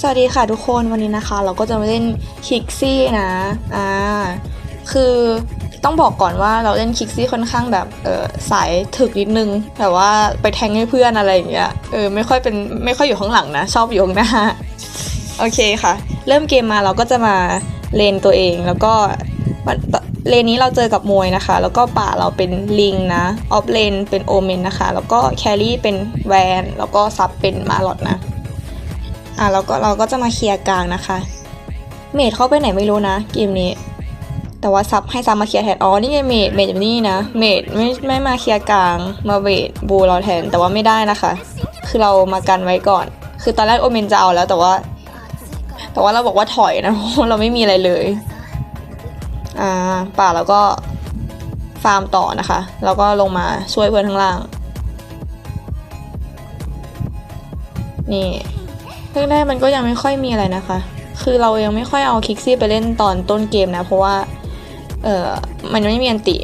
สวัสดีค่ะทุกคนวันนี้นะคะ เราก็จะมาเล่นคิกซี่นะอ่าคือต้องบอกก่อนว่าเราเล่นคิกซี่ค่อนข้างแบบเออสายถึกนิดนึงแต่ว่าไปแทงให้เพื่อนอะไรอย่างเงี้ยเออไม่ค่อยเป็นไม่ค่อยอยู่ข้างหลังนะ ชอบอยู่ข้างหน้าโอเคค่ะ เริ่มเกมมาเราก็จะมาเลนตัวเองแล้วก็เลนนี้เราเจอกับมวยนะคะ แล้วก็ป่าเราเป็นลิงนะออฟเลนเป็นโอเมนนะคะ แล้วก็แครี่เป็นแวนแล้วก็ซับเป็นมาลอดนะ อะแล้วก็เราก็จะมาเคลียร์กลางนะคะ เมดเข้าไปไหนไม่รู้นะเกมนี้ แต่ว่าซับให้ซับมาเคลียร์แทน อ๋อ นี่ไงเมด เมดอยู่นี่นะ เมดไม่ไม่มาเคลียร์กลาง มาเวทบูเราแทน แต่ว่าไม่ได้นะคะ คือเรามากันไว้ก่อน คือตอนแรกโอเมนจะเอาแล้วแต่ว่า แต่ว่าเราบอกว่าถอยนะ เราะเราไม่มีอะไรเลย อ่า ป่าแล้วก็ฟาร์มต่อนะคะ แล้วก็ลงมาช่วยเพื่อนข้างล่าง นี่ แรกๆมันก็ยังไม่ค่อยมีอะไรนะคะ คือเรายังไม่ค่อยเอาคิกซี่ไปเล่นตอนต้นเกมนะ เพราะว่า เออมันไม่มีอันติ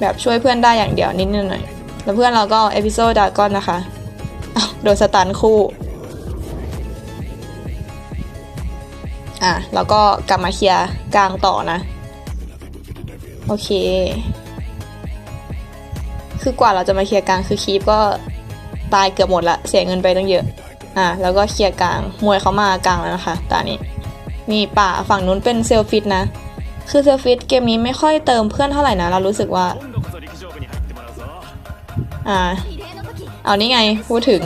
แบบช่วยเพื่อนได้อย่างเดียวนิดหน่อย แล้วเพื่อนเราก็เอพิโซดดากอนนะคะโดนสตันคู่ อะ แล้วก็กลับมาเคลียร์กลางต่อนะ โอเค คือกว่าเราจะมาเคลียร์กลางคือคีปก็ตายเกือบหมดละ เสียเงินไปตั้งเยอะ อะแล้วก็เคลียร์กลางมวยเขามากลางแล้วนะคะตานี้ นี่ป่าฝั่งนู้นเป็นเซลฟิตนะ คือเซลฟิตเกมนี้ไม่ค่อยเติมเพื่อนเท่าไหร่นะ เรารู้สึกว่า อ่า เอานี่ไงพูดถึง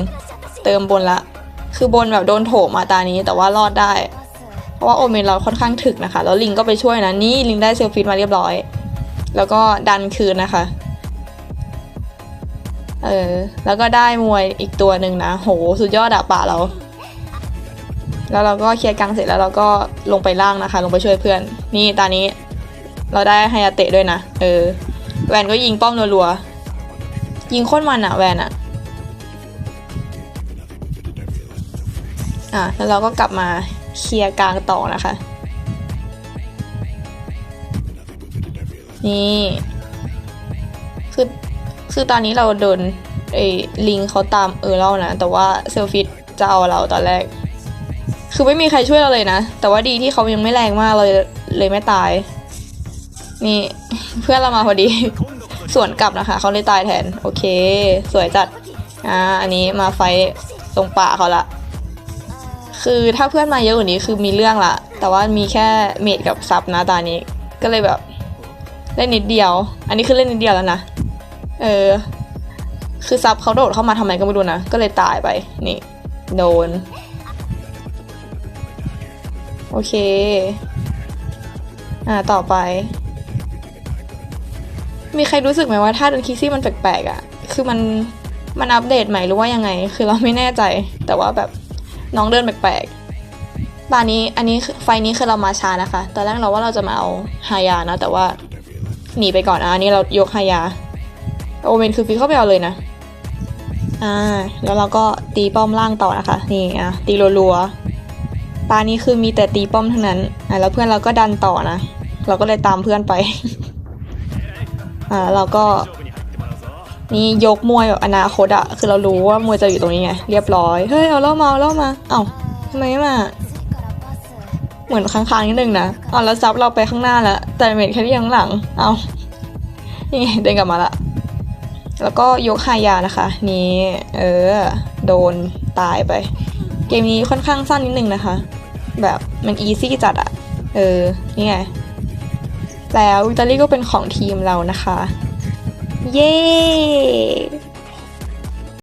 เติมบนละ คือบนแบบโดนโถมาตานี้แต่ว่ารอดได้ เพราะว่าโอเมนเราค่อนข้างถึกนะคะ แล้วลิงก็ไปช่วยนะ นี่ลิงได้เซลฟิตมาเรียบร้อย แล้วก็ดันคืนนะคะ เออ แล้วก็ได้มวยอีกตัวหนึ่งนะ โห สุดยอดอะป่าเรา แล้วเราก็เคลียร์กลางเสร็จแล้วเราก็ลงไปล่างนะคะ ลงไปช่วยเพื่อน นี่ตานี้ เราได้ไฮยาเตะด้วยนะ เออ แวนก็ยิงป้อมรัวๆ ยิงโคตรมันอะแวนอะอะ แล้วเราก็กลับมาเคลียร์กลางต่อนะคะ นี่ คือ คือตอนนี้เราโดนไอ้ลิงเขาตามเออเรานะ แต่ว่าเซลฟิตจะเอาเราตอนแรก คือไม่มีใครช่วยเราเลยนะ แต่ว่าดีที่เขายังไม่แรงมากเลยเลยไม่ตาย นี่เพื่อนเรามาพอดี ส่วนกลับนะคะ เขาเลยตายแทน โอเค สวยจัด อ่า อันนี้มาไฟตรงป่าเขาละ คือถ้าเพื่อนมาเยอะกว่านี้คือมีเรื่องละ แต่ว่ามีแค่เมดกับซับนะตอนนี้ ก็เลยแบบเล่นนิดเดียว อันนี้คือเล่นนิดเดียวแล้วนะ เออ คือซับเขาโดดเข้ามาทำไมก็ไม่รู้นะ ก็เลยตายไป นี่ โดน โอเค อ่า ต่อไป มีใครรู้สึกไหมว่าถ้าเดินคิกซี่มันแปลกๆอะ่ะ คือมัน มันอัปเดตใหม่หรือว่ายังไง คือเราไม่แน่ใจ แต่ว่าแบบน้องเดินแปลกๆตอนนี้ อันนี้ไฟนี้คือเรามาช้านะคะ ตอนแรกเราว่าเราจะมาเอาฮายานะ แต่ว่าหนีไปก่อนอะอันนี้เรายกฮายา โอเมนคือฟีเข้าไปเอาเลยนะ อ่า แล้วเราก็ตีป้อมล่างต่อนะคะ นี่อะตีรัวๆ ตานี้คือมีแต่ตีป้อมเท่านั้น อะแล้วเพื่อนเราก็ดันต่อนะ เราก็เลยตามเพื่อนไป อ่าเราก็ นี่ยกมวยแบบอนาคตอะคือเรารู้ว่ามวยจะอยู่ตรงนี้ไง เรียบร้อย เฮ้ย เอาเล่ามาเอาเล่ามา เอ้าทำไมไม่มาเหมือนค้างๆนิดนึงนะอ๋อแล้วซับเราไปข้างหน้าแล้วแต่เมดแค่ที่ยังหลัง เอ้านี่เดินกลับมาละ แล้วก็ยกไฮายานะคะ นี่เออ โดนตายไป เกมนี้ค่อนข้างสั้นนิดนึงนะคะ แบบมันอีซี่จัดอะเออ นี่ไง แล้ววิตาลีก็เป็นของทีมเรานะคะ เย้